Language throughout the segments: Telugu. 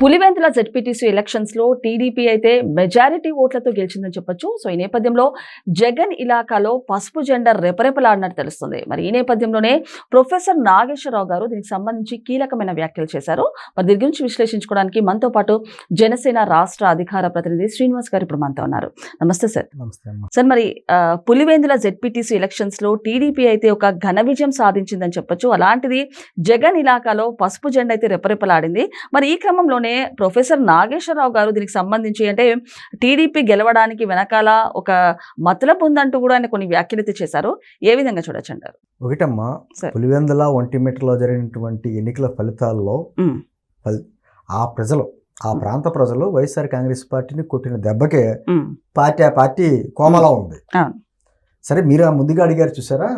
పులివెందుల జెడ్పీటీసీ ఎలక్షన్స్లో టీడీపీ అయితే మెజారిటీ ఓట్లతో గెలిచిందని చెప్పొచ్చు. సో ఈ నేపథ్యంలో జగన్ ఇలాకాలో పసుపు జెండా రెపరెపలాడినట్టు తెలుస్తుంది. మరి ఈ నేపథ్యంలోనే ప్రొఫెసర్ నాగేశ్వరరావు గారు దీనికి సంబంధించి కీలకమైన వ్యాఖ్యలు చేశారు. మరి దీని గురించి విశ్లేషించుకోవడానికి మనతో పాటు జనసేన రాష్ట్ర అధికార ప్రతినిధి శ్రీనివాస్ గారు ఇప్పుడు మనతో ఉన్నారు. నమస్తే సార్. సార్ మరి పులివెందుల జెడ్పీటీసీ ఎలక్షన్స్లో టీడీపీ అయితే ఒక ఘన విజయం సాధించిందని చెప్పొచ్చు. అలాంటిది జగన్ ఇలాకాలో పసుపు జెండా అయితే రెపరెపలాడింది. మరి ఈ క్రమంలోనే ప్రొఫెసర్ నాగేశ్వరరావు గారు దీనికి సంబంధించి అంటే టీడీపీ గెలవడానికి వెనకాల ఒక మతలబు ఉందంటూ కూడా ఆయన కొన్ని వ్యాఖ్యలు అయితే చేశారు. ఏ విధంగా చూడొచ్చు అంటారు? ఒకటమ్మా. పులివెందుల ఒంటిమిట్టలో జరిగినటువంటి ఎన్నికల ఫలితాల్లో ఆ ప్రజలు ఆ ప్రాంత ప్రజలు వైఎస్ఆర్ కాంగ్రెస్ పార్టీని కొట్టిన దెబ్బకే పార్టీ ఆ పార్టీ కోమలా ఉంది. సరే మీరు ఆ ముందుగా అడిగారు చూసారా?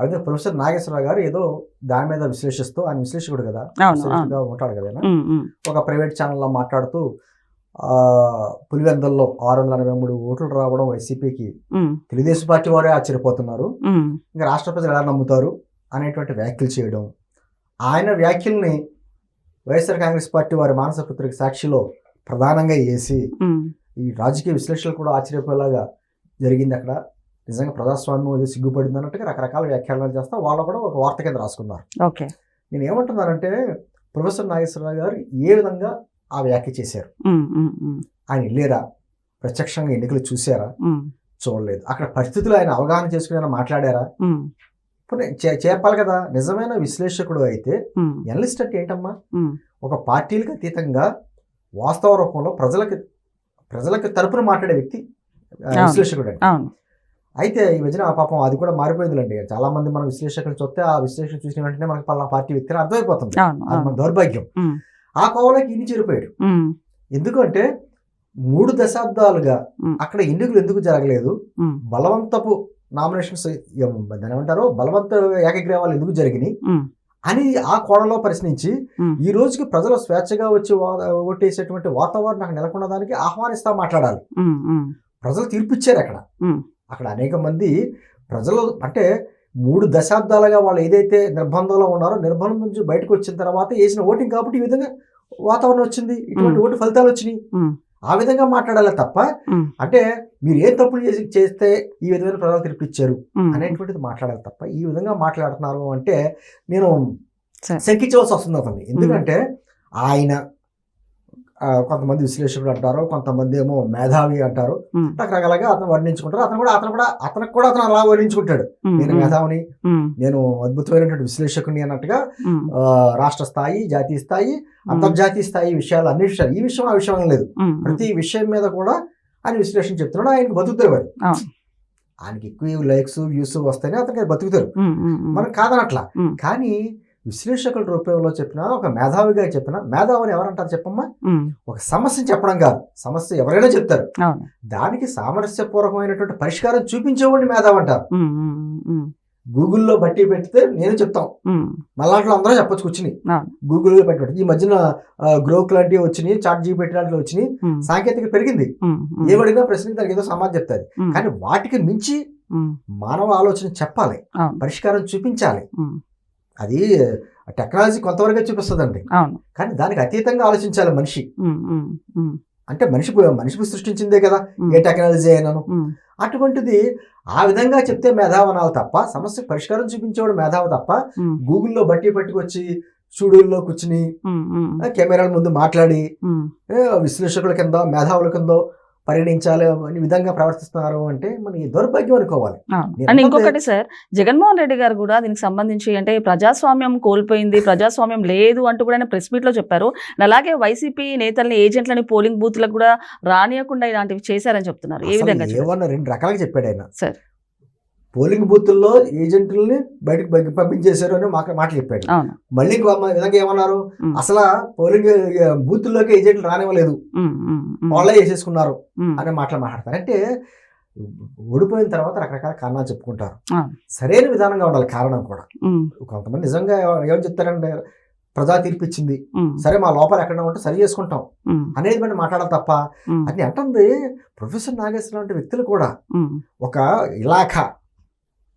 అయితే ప్రొఫెసర్ నాగేశ్వరరావు గారు ఏదో దాని మీద విశ్లేషిస్తూ ఆయన విశ్లేషకుడు కదా విశ్లేషకుడుగా ఉంటాడు కదా ఒక ప్రైవేట్ ఛానల్లో మాట్లాడుతూ ఆ, పులివెందుల్లో ఆరు వందల ఎనభై మూడు ఓట్లు రావడం వైసీపీకి తెలుగుదేశం పార్టీ వారే ఆశ్చర్యపోతున్నారు. ఇంకా రాష్ట్ర ప్రజలు ఎలా నమ్ముతారు అనేటువంటి వ్యాఖ్యలు చేయడం. ఆయన వ్యాఖ్యల్ని వైఎస్ఆర్ కాంగ్రెస్ పార్టీ వారి మానస పత్రిక సాక్షిలో ప్రధానంగా వేసి ఈ రాజకీయ విశ్లేషణలు కూడా ఆశ్చర్యపోయేలాగా జరిగింది అక్కడ. నిజంగా ప్రజాస్వామ్యం ఇది సిగ్గుపడింది అన్నట్టుగా రకరకాల వ్యాఖ్యానాలు చేస్తా వాళ్ళు కూడా ఒక వార్త కింద రాసుకున్నారు. ఓకే. నేను ఏమంటున్నానంటే ప్రొఫెసర్ నాగేశ్వరరావు గారు ఏ విధంగా ఆ వ్యాఖ్య చేశారు? ఆయన వెళ్ళారా? ప్రత్యక్షంగా ఎన్నికలు చూసారా చూడలేదు. అక్కడ పరిస్థితులు ఆయన అవగాహన చేసుకుని ఆయన మాట్లాడారా ఇప్పుడు చెప్పాలి కదా. నిజమైన విశ్లేషకుడు అయితే ఎనలిస్ట్ అంటే ఏంటమ్మా? ఒక పార్టీలకు అతీతంగా వాస్తవ రూపంలో ప్రజలకు ప్రజలకు తరపున మాట్లాడే వ్యక్తి. విశ్లేషకుడు అయితే ఈ మధ్యన ఆ పాపం అది కూడా మారిపోయిందిలేండి. చాలా మంది మన విశ్లేషకులు చూస్తే ఆ విశ్లేషణ చూసిన వెంటనే మనకి పలానా పార్టీ వ్యక్తి అర్థమైపోతుంది. అది మన దౌర్భాగ్యం. ఆ కోవలోకి ఇన్ని చేరిపోయాడు. ఎందుకంటే మూడు దశాబ్దాలుగా. అక్కడ ఎన్నికలు ఎందుకు జరగలేదు? బలవంతపు నామినేషన్స్ దాని ఏమంటారు? బలవంత ఏకగ్రీవాలు ఎందుకు జరిగినాయి? అని ఆ కోణంలో ప్రశ్నించి ఈ రోజుకి ప్రజలు స్వేచ్ఛగా వచ్చి ఓటేసేటువంటి వాతావరణం అక్కడ నెలకొన్న దానికి ఆహ్వానిస్తా మాట్లాడాలి. ప్రజలు తీర్పిచ్చారు అక్కడ. అక్కడ అనేక మంది ప్రజలు అంటే మూడు దశాబ్దాలుగా వాళ్ళు ఏదైతే నిర్బంధంలో ఉన్నారో నిర్బంధం నుంచి బయటకు వచ్చిన తర్వాత వేసిన ఓటింగ్ కాబట్టి ఈ విధంగా వాతావరణం వచ్చింది ఇటువంటి. ఓటు ఫలితాలు వచ్చినాయి. ఆ విధంగా మాట్లాడాలి తప్ప. అంటే మీరు ఏం తప్పులు చేసి చేస్తే ఈ విధమైన ప్రజలు తీర్పిచ్చారు అనేటువంటిది మాట్లాడాలి తప్ప ఈ విధంగా మాట్లాడుతున్నారు అంటే నేను. శంకించవలసి వస్తుంది అతన్ని ఎందుకంటే ఆయన కొంతమంది విశ్లేషకుడు అంటారు కొంతమంది ఏమో మేధావి అంటారు. రకరకాలుగా అతను వర్ణించుకుంటారు. అతను కూడా అతను కూడా అతనికి కూడా అతను అలా వర్ణించుకుంటాడు. నేను మేధావిని నేను అద్భుతమైనటువంటి విశ్లేషకుని అన్నట్టుగా రాష్ట్ర స్థాయి జాతీయ స్థాయి అంతర్జాతీయ స్థాయి విషయాలు అన్ని విషయాలు ఈ విషయం ఆ విషయం లేదు. ప్రతి విషయం మీద కూడా ఆయన విశ్లేషణ చెప్తున్నాడు. ఆయనకు బతుకుతారు వారు. ఆయనకి ఎక్కువ లైక్స్ వ్యూస్ వస్తేనే అతనికి బతుకుతారు. మనం కాదనట్లా. కానీ విశ్లేషకుల రూపంలో చెప్పినా ఒక మేధావిగా చెప్పినా మేధావిని ఎవరంటారు చెప్పమ్మా? ఒక సమస్యని చెప్పడం కాదు. సమస్య ఎవరైనా చెప్తారు. దానికి సామరస్యపూర్వకమైనటువంటి పరిష్కారం చూపించేవాడిని మేధావి అంటారు. గూగుల్లో బట్టి పెడితే నేను చెప్తాం. ఉమ్, మళ్ళాంట్లో అందరూ చెప్పొచ్చు కూర్చుని. బట్టి పెట్టి ఈ మధ్యన గ్రోక్ లాంటివి వచ్చినాయి చాట్ జీపీటీ లాంటివి వచ్చినాయి. సాంకేతిక పెరిగింది. ఏమడిగినా ప్రశ్నకి దానికి ఏదో సమాధానం చెప్తాది. ఉమ్, కానీ వాటికి మించి మానవ ఆలోచన చెప్పాలి. పరిష్కారం చూపించాలి. అది టెక్నాలజీ కొంతవరకే చూపిస్తుందండి. కానీ దానికి అతీతంగా ఆలోచించాలి మనిషి. అంటే మనిషి మనిషి సృష్టించిందే కదా ఏ టెక్నాలజీ అయినాను. అటువంటిది ఆ విధంగా చెప్తే మేధావి అనాలి తప్ప సమస్య పరిష్కారం చూపించేవాడు మేధావి తప్ప గూగుల్లో బట్టి పట్టుకొచ్చి స్టూడియోల్లో కూర్చుని కెమెరాల ముందు మాట్లాడి విశ్లేషకుల కింద మేధావుల కింద పరిగణించాలి అనే విధంగా ప్రవర్తిస్తున్నారు అంటే మనకి దౌర్భాగ్యం అనుకోవాలి అండ్ ఇంకొకటి సార్ జగన్మోహన్ రెడ్డి గారు కూడా దీనికి సంబంధించి అంటే ప్రజాస్వామ్యం కోల్పోయింది ప్రజాస్వామ్యం లేదు అంటూ కూడా ఆయన ప్రెస్ మీట్లో చెప్పారు అలాగే వైసీపీ నేతల్ని ఏజెంట్లని పోలింగ్ బూత్లకు కూడా రానియకుండా ఇలాంటివి చేశారని చెప్తున్నారు ఏ విధంగా? ఏమన్నా రెండు రకాలుగా చెప్పాడు ఆయన సరే. పోలింగ్ బూతుల్లో ఏజెంట్లని బయటకు పంపించేశారు అని మాకు మాటలు చెప్పాడు. మళ్ళీ విధంగా ఏమన్నారు. అసలు పోలింగ్ బూతుల్లోకి ఏజెంట్లు రానివ్వలేదు. వాళ్ళే వేసేసుకున్నారు ఉమ్, అనే మాటలు మాట్లాడతారు. అంటే ఓడిపోయిన తర్వాత రకరకాల కారణాలు చెప్పుకుంటారు. సరైన విధానంగా ఉండాలి కారణం కూడా. కొంతమంది నిజంగా ఏమని చెప్తారంటే ప్రజా తీర్పిచ్చింది సరే మా లోపల ఎక్కడ ఉంటే సరి చేసుకుంటాం. అనేది మనం మాట్లాడాలి తప్ప అది అంటుంది ప్రొఫెసర్ నాగేశ్వర లాంటి వ్యక్తులు కూడా ఒక ఇలాఖా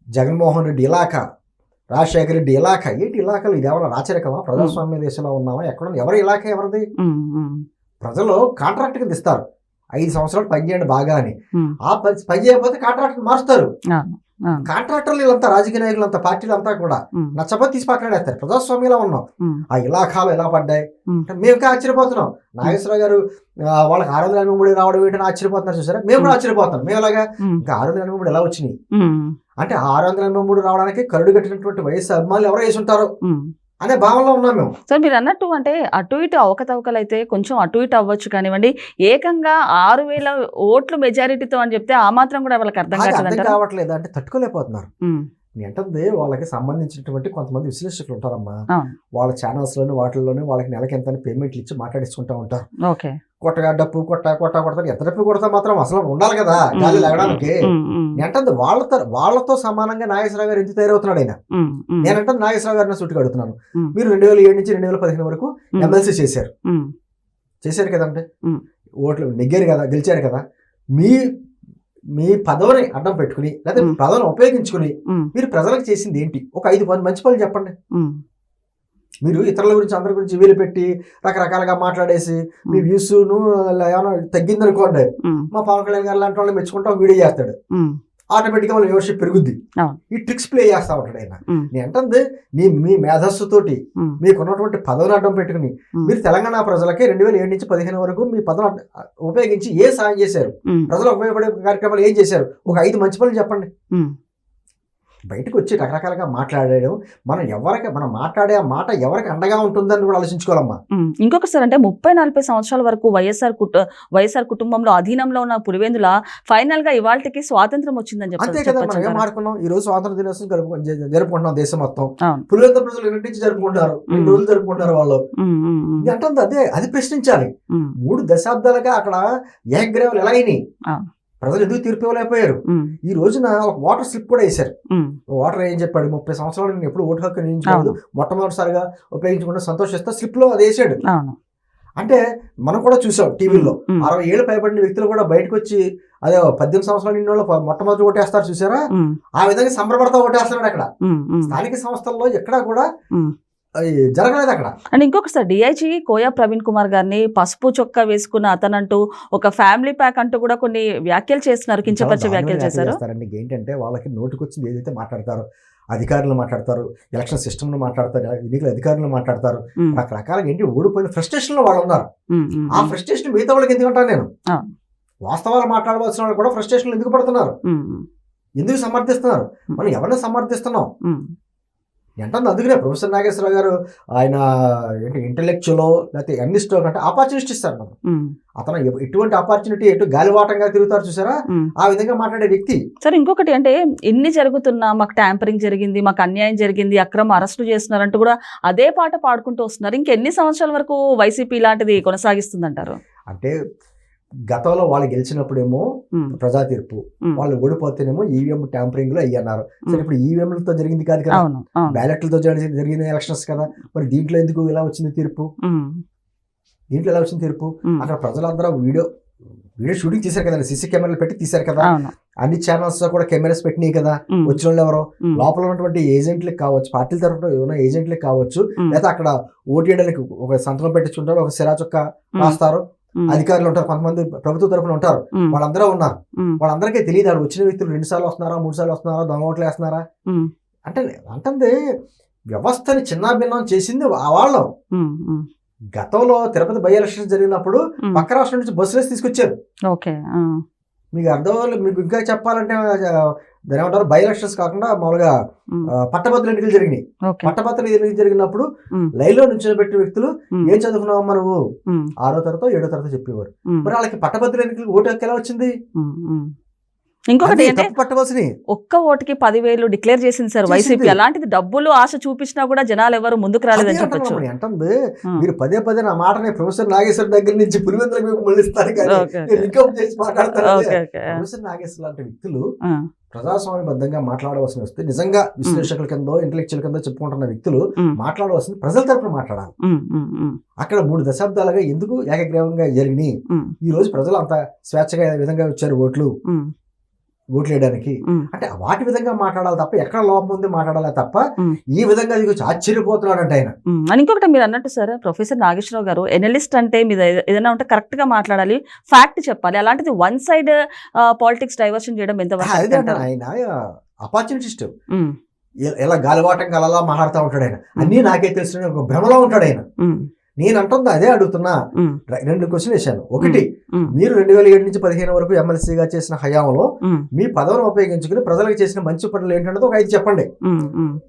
జగన్మోహన్ రెడ్డి ఇలాఖా రాజశేఖర రెడ్డి ఇలాఖ ఏంటి ఇలాఖలు? ఇది ఎవరైనా రాచరికమా? ప్రజాస్వామ్య దేశంలో ఉన్నామా ఎక్కడ ఎవరి ఇలాఖ ఎవరిది? ప్రజలు కాంట్రాక్ట్ కింద ఇస్తారు. ఐదు సంవత్సరాలు పని చేయండి బాగా అని. ఆ పని పని చేయకపోతే కాంట్రాక్ట్ మారుస్తారు. కాంట్రాక్టర్లు వీళ్ళంతా రాజకీయ నాయకులు అంతా పార్టీలు అంతా కూడా ఉమ్, నచ్చపోతే తీసి పక్కనేస్తారు ప్రజాస్వామ్యంలో ఉన్నాం. ఆ ఇలాఖాలు ఎలా పడ్డాయి? మేము ఇంకా ఆశ్చర్యపోతున్నాం. నాగేశ్వరరావు గారు వాళ్ళకి ఆరు వందల ఎనభై మూడు రావడం ఏంటని ఆశ్చర్యపోతున్నారు చూసారా? మేము కూడా ఆశ్చర్యపోతున్నాం. మేము అలాగా ఇంకా ఆరు వందల ఎనభై మూడు ఎలా వచ్చినాయి? అంటే ఆరు వందల ఎనభై మూడు రావడానికి కరుడు కట్టినటువంటి వయసు అభిమానులు ఎవరో వేసి ఉంటారు. అనే భావనలో ఉన్నాం మేము. సో మీరు అన్నట్టు అంటే అటు ఇటు అవకతవకలు అయితే కొంచెం అటు ఇటు అవ్వచ్చు కానివ్వండి ఏకంగా ఆరు వేల ఓట్లు మెజారిటీతో అని చెప్తే ఆ మాత్రం కూడా వాళ్ళకి అర్థం కావట్లేదంటారా? కావట్లేదు. అంటే తట్టుకోలేకపోతున్నారు. అంటుంది వాళ్ళకి సంబంధించినటువంటి కొంతమంది విశ్లేషకులు ఉంటారమ్మా. వాళ్ళ ఛానల్స్లోని వాటిల్లోనే వాళ్ళకి నెలకి ఎంత పేమెంట్లు ఇచ్చి మాట్లాడించుకుంటా ఉంటారు. ఓకే. కొట్టగా డప్పు కొట్ట కొట్ట కొడతారు. ఎంత డప్పు కొడతా మాత్రం అసలు ఉండాలి కదా గాలి లాగడానికి ఉమ్, ఉమ్, నేను అంటుంది వాళ్ళతో వాళ్ళతో సమానంగా నాగేశ్వరరావు గారు ఎందుకు తయారవుతున్నాడు ఆయన. ఉమ్, ఉమ్, నేను అంటే నాగేశ్వరరావు గారిని అడుగుతున్నాను. ఉమ్. మీరు రెండు వేల ఏడు నుంచి రెండు వేల పదిహేను వరకు ఎమ్మెల్సీ చేశారు. చేశారు కదంటే. ఓట్లు నెగ్గారు కదా గెలిచారు కదా. మీ మీ పదవిని అడ్డం పెట్టుకుని లేదా. పదవిని ఉపయోగించుకుని మీరు ప్రజలకు చేసింది ఏంటి? ఒక ఐదు పని మంచి పనులు చెప్పండి. మీరు ఇతరుల గురించి అందరి గురించి వీలు పెట్టి రకరకాలుగా మాట్లాడేసి మీ వ్యూస్ ఏమైనా తగ్గిందనుకోండి ఉమ్, మా పవన్ కళ్యాణ్ గారు లాంటి వాళ్ళు మెచ్చుకుంటా వీడియో చేస్తాడు. ఆటోమేటిక్గా వాళ్ళ వ్యూవర్షిప్ పెరుగుద్ది. ఈ ట్రిక్స్ ప్లే చేస్తా ఉంటాడు ఆయన. అంటుంది నీ మీ మేధస్సుతోటి మీకున్నటువంటి పదవిని అడ్డం పెట్టుకుని మీరు తెలంగాణ ప్రజలకి రెండు వేల ఏడు నుంచి పదిహేను వరకు మీ పదవిని అడ్డ- ఉపయోగించి ఏ సాయం చేశారు? ఉమ్, ప్రజలకు ఉపయోగపడే కార్యక్రమాలు ఏం చేశారు? ఒక ఐదు మంచి పనులు చెప్పండి. బయటకు వచ్చి రకరకాలుగా మాట్లాడడం మనం ఎవరికి మనం మాట్లాడే ఆ మాట ఎవరికి అండగా ఉంటుందని కూడా ఆలోచించుకోవాలమ్మా. ఇంకొకసారి అంటే ముప్పై నలభై సంవత్సరాల వరకు వైఎస్ఆర్ కుట వైఎస్ఆర్ కుటుంబంలో అధీనంలో ఉన్న పులివెందుల ఫైనల్గా ఇవాళకి స్వాతంత్రం వచ్చిందని అంతే చెప్ప- కదా మనం ఏం? ఆడుకున్నాం ఈ రోజు స్వాతంత్ర దినోత్సవం జరుపుకుంటున్నాం దేశం మొత్తం. పులివెందుల ప్రజలు ఎన్నింటి జరుపుకుంటారు మ్మ్. రోజులు జరుపుకుంటారు వాళ్ళు అంటుంది అదే అది ప్రశ్నించాలి మూడు దశాబ్దాలుగా అక్కడ ఏకగ్రీవాలు ఎలా అయినాయి. ప్రజలు ఎందుకు తీర్పు ఇవ్వలేకపోయారు ఈ రోజున ఒక వాటర్ స్లిప్ కూడా వేశారు. వాటర్ ఏం చెప్పాడు? ముప్పై సంవత్సరాలు నేను ఎప్పుడు ఓటు హక్కు నియించలేదు మొట్టమొదటిసారిగా ఉపయోగించుకుంటే సంతోషిస్తా స్లిప్లో అది వేసాడు అంటే మనం కూడా చూసాం టీవీలో అరవై ఏళ్ళు పైబడిన వ్యక్తులు కూడా బయటకు వచ్చి అదే పద్దెనిమిది సంవత్సరాలు నిన్న వాళ్ళు మొట్టమొదటి ఓటేస్తారు చూసారా? ఆ విధంగా సంబరపడతా ఓటేస్తున్నాడు అక్కడ. స్థానిక సంస్థల్లో ఎక్కడా కూడా జరగలేదు అక్కడ. అండ్ ఇంకొకసారి డిఐజీ కోయా ప్రవీణ్ కుమార్ గారిని పసుపు చొక్కా వేసుకున్న అతనంటూ ఒక ఫ్యామిలీ ప్యాక్ అంటూ కూడా కొన్ని వ్యాఖ్యలు చేస్తున్నారు కించపరిచే వ్యాఖ్యలు చేశారు. ఏంటంటే వాళ్ళకి నోటుకొచ్చింది ఏదైతే మాట్లాడతారో అధికారులు మాట్లాడతారు ఎలక్షన్ సిస్టమ్ మాట్లాడతారు ఎన్నికల అధికారులు మాట్లాడతారు ఉమ్, రకరకాలుగా ఏంటి ఓడిపోయిన ఫ్రస్ట్రేషన్లో వాళ్ళు ఉన్నారు. ఆ ఫ్రస్ట్రేషన్ మిగతా వాళ్ళకి ఎందుకు అంటాను నేను. వాస్తవాలు మాట్లాడవలసిన వాళ్ళు కూడా ఫ్రస్ట్రేషన్ ఎందుకు పడుతున్నారు? ఎందుకు సమర్థిస్తున్నారు? మనం ఎవరిని సమర్థిస్తున్నాం? ఎంతంది అందుకనే ప్రొఫెసర్ నాగేశ్వరరావు గారు ఆయన ఏంటి ఇంటలెక్చువల్ లేకపోతే ఎన్నిస్టో అంటే ఆపర్చునిటీ ఇస్తారు మనం అతను ఎటువంటి ఆపర్చునిటీ ఎటు గాలివాటంగా తిరుగుతారు చూసారా. ఆ విధంగా మాట్లాడే వ్యక్తి. సరే ఇంకొకటి అంటే ఇన్ని జరుగుతున్నా మాకు ట్యాంపరింగ్ జరిగింది మాకు అన్యాయం జరిగింది అక్రమ అరెస్టులు చేస్తున్నారంటూ కూడా అదే పాట పాడుకుంటూ వస్తున్నారు. ఇంకెన్ని సంవత్సరాల వరకు వైసీపీ ఇలాంటిది కొనసాగిస్తుందంటారు? అంటే గతంలో వాళ్ళు గెలిచినప్పుడేమో ప్రజా తీర్పు వాళ్ళు ఓడిపోతేనేమో ఈవీఎం ట్యాంపరింగ్లో అయ్యన్నారు. సరే ఇప్పుడు ఈవీఎంలతో జరిగింది కాదు కదా. బ్యాలెట్లతో జరిగి- జరిగిన ఎలక్షన్స్ కదా. మరి దీంట్లో ఎందుకు ఇలా వచ్చింది తీర్పు? దీంట్లో ఎలా వచ్చింది తీర్పు? అక్కడ ప్రజలందరూ వీడియో వీడియో షూటింగ్ తీశారు కదా. సీసీ కెమెరాలు పెట్టి తీశారు కదా. అన్ని ఛానల్స్లో కూడా కెమెరాస్ పెట్టినాయి కదా. వచ్చిన వాళ్ళు ఎవరో? లోపల ఉన్నటువంటి ఏజెంట్లకు కావచ్చు పార్టీల తరఫున ఉన్న ఏజెంట్లకు కావచ్చు. లేదా అక్కడ ఓటీడీలకు ఒక సంతకం పెట్టించుంటారు ఒక సిరా చొక్క ఉమ్, రాస్తారు. అధికారులు ఉంటారు కొంతమంది ప్రభుత్వ తరఫున ఉంటారు. వాళ్ళందరూ ఉన్నారు. వాళ్ళందరికీ తెలియదు వాళ్ళు వచ్చిన వ్యక్తులు రెండు సార్లు వస్తున్నారా మూడు సార్లు వస్తున్నారా దొంగ ఓట్లు వేస్తున్నారా? అంటే అంటే వ్యవస్థని చిన్నాభిన్నం చేసింది ఆ వాళ్ళం. గతంలో తిరుపతి బై ఎలక్షన్ జరిగినప్పుడు పక్క రాష్ట్రం నుంచి బస్సులు తీసుకొచ్చారు. ఓకే మీకు అర్థం మీకు ఇంకా చెప్పాలంటే దాని ఏమంటారు? బై ఎలక్షన్స్ కాకుండా మామూలుగా పట్టభద్రుల ఎన్నికలు జరిగినాయి. పట్టభద్రుల ఎన్నికలు జరిగినప్పుడు ఉమ్, లైన్లో నుంచి పెట్టిన వ్యక్తులు ఏం చదువుకున్నావమ్మా నువ్వు? ఉమ్, ఆరో తరగతో ఏడో తరగతో చెప్పేవారు. మరి వాళ్ళకి పట్టభద్రుల ఎన్నికలు ఓటు ఎలా వచ్చింది. ఇంకొకటి అంటే పట్టవలసినవి. ఒక్క ఓటుకి పదివేలు డిక్లేర్ చేసింది సార్ వైసీపీ. అలాంటిది డబ్బులు ఆశ చూపించినా కూడా జనాలు ఎవరు ముందుకు రాలేదని చెప్పొచ్చు. అంటుంది. మీరు పదే పదే నా మాటని ప్రొఫెసర్ నాగేశ్వర్ దగ్గర నుంచి పులివెందుల మీకు మళ్ళిస్తారు కానీ చేసి ప్రొఫెసర్ నాగేశ్వర్ లాంటి వ్యక్తులు ప్రజాస్వామ్యబద్ధంగా మాట్లాడవలసి వస్తే నిజంగా విశ్లేషకుల కిందో ఇంటలెక్చువల్ కింద చెప్పుకుంటున్న వ్యక్తులు మాట్లాడవలసింది ప్రజల తరపున మాట్లాడాలి. అక్కడ మూడు దశాబ్దాలుగా ఎందుకు ఏకగ్రీవంగా జరిగినాయి? ఈ రోజు ప్రజలు అంత స్వేచ్ఛగా విధంగా వచ్చారు ఓట్లు? ఉమ్, ఓట్లు వేయడానికి ఉమ్, అంటే వాటి విధంగా మాట్లాడాలి తప్ప ఎక్కడ లోపం ఉంది మాట్లాడాలి తప్ప. ఈ విధంగా ఇది కొంచెం ఆశ్చర్యపోతున్నాడంటే ఆయన. ఇంకొకటి మీరు అన్నట్టు సార్ ప్రొఫెసర్ నాగేశ్వరరావు గారు ఎనలిస్ట్ అంటే మీరు ఏద- ఏదైనా ఉంటే కరెక్ట్గా మాట్లాడాలి ఫ్యాక్ట్ చెప్పాలి. అలాంటిది వన్ సైడ్ పాలిటిక్స్ డైవర్షన్ చేయడం ఎంత ఆయన అపార్చునిటిస్ట్. ఇలా గాలివాటం కలలా మాట్లాడుతూ ఉంటాడు ఆయన. అన్నీ నాకే తెలిసిన ఒక భ్రమలో ఉంటాడు ఆయన. నేను అంటుంది అదే అడుగుతున్నా. రెండు క్వశ్చన్ వేశాను. ఒకటి మీరు రెండు వేల ఏడు నుంచి పదిహేను వరకు ఎమ్మెల్సీగా చేసిన హయాంలో మీ పదవిని ఉపయోగించుకుని ప్రజలకు చేసిన మంచి పనులు ఏంటన్నది ఒక ఐదు చెప్పండి.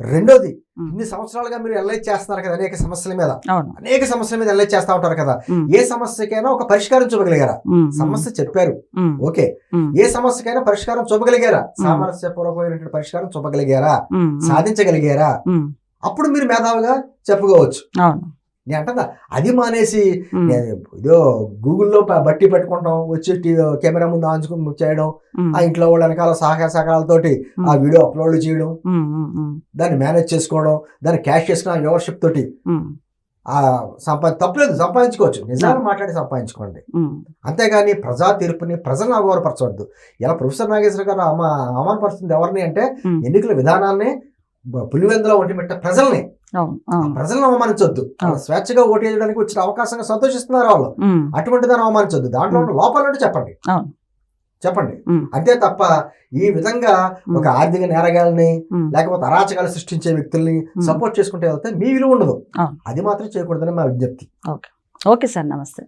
రెండోది. ఇన్ని సంవత్సరాలుగా మీరు ఎల్ఐ చేస్తున్నారు కదా అనేక సమస్యల మీద. అనేక సమస్యల మీద ఎల్ఐ చేస్తా ఉంటారు కదా. ఏ సమస్యకైనా ఒక పరిష్కారం చూపగలిగారా? సమస్య చెప్పారు. ఓకే. ఏ సమస్యకైనా పరిష్కారం చూపగలిగారా? సామరస్యపూర్వకమైనటువంటి పరిష్కారం చూపగలిగారా? సాధించగలిగారా? అప్పుడు మీరు మేధావిగా చెప్పుకోవచ్చు. అవును. నేను అంటుందా అది మానేసి ఇదో గూగుల్లో బట్టి పెట్టుకుంటాం వచ్చి కెమెరా ముందు ఆంచుకుని చేయడం ఆ ఇంట్లో వాళ్ళ వెనకాల సహకార సహకారాలతోటి ఆ వీడియో అప్లోడ్ చేయడం దాన్ని మేనేజ్ చేసుకోవడం దాన్ని క్యాష్ చేసుకుని వ్యూవర్షిప్ తోటి ఆ సంపా తప్పలేదు సంపాదించుకోవచ్చు. నిజాలు మాట్లాడి సంపాదించుకోండి. అంతేగాని ప్రజా తీర్పుని ప్రజలను అగౌరవపరచవద్దు ఇలా ప్రొఫెసర్ నాగేశ్వర గారు అమ అవమానపరుస్తుంది ఎవరిని అంటే. ఎన్నికల విధానాన్ని పులివెందులో ఒంటి పెట్ట ప్రజల్ని. ప్రజలను అవమానించొద్దు. స్వేచ్ఛగా ఓటు వేయడానికి వచ్చిన అవకాశంగా సంతోషిస్తున్నారు వాళ్ళు. అటువంటి దాన్ని అవమానించొద్దు. దాంట్లో ఉన్న లోపాలు ఉంటే చెప్పండి. చెప్పండి. అంతే తప్ప ఈ విధంగా ఒక ఆర్థిక నేరగాల్ని లేకపోతే అరాచకాలు సృష్టించే వ్యక్తుల్ని. సపోర్ట్ చేసుకుంటే వెళ్తే మీ విలువ ఉండదు. అది మాత్రం చేయకూడదని మా విజ్ఞప్తి. ఓకే సార్ నమస్తే.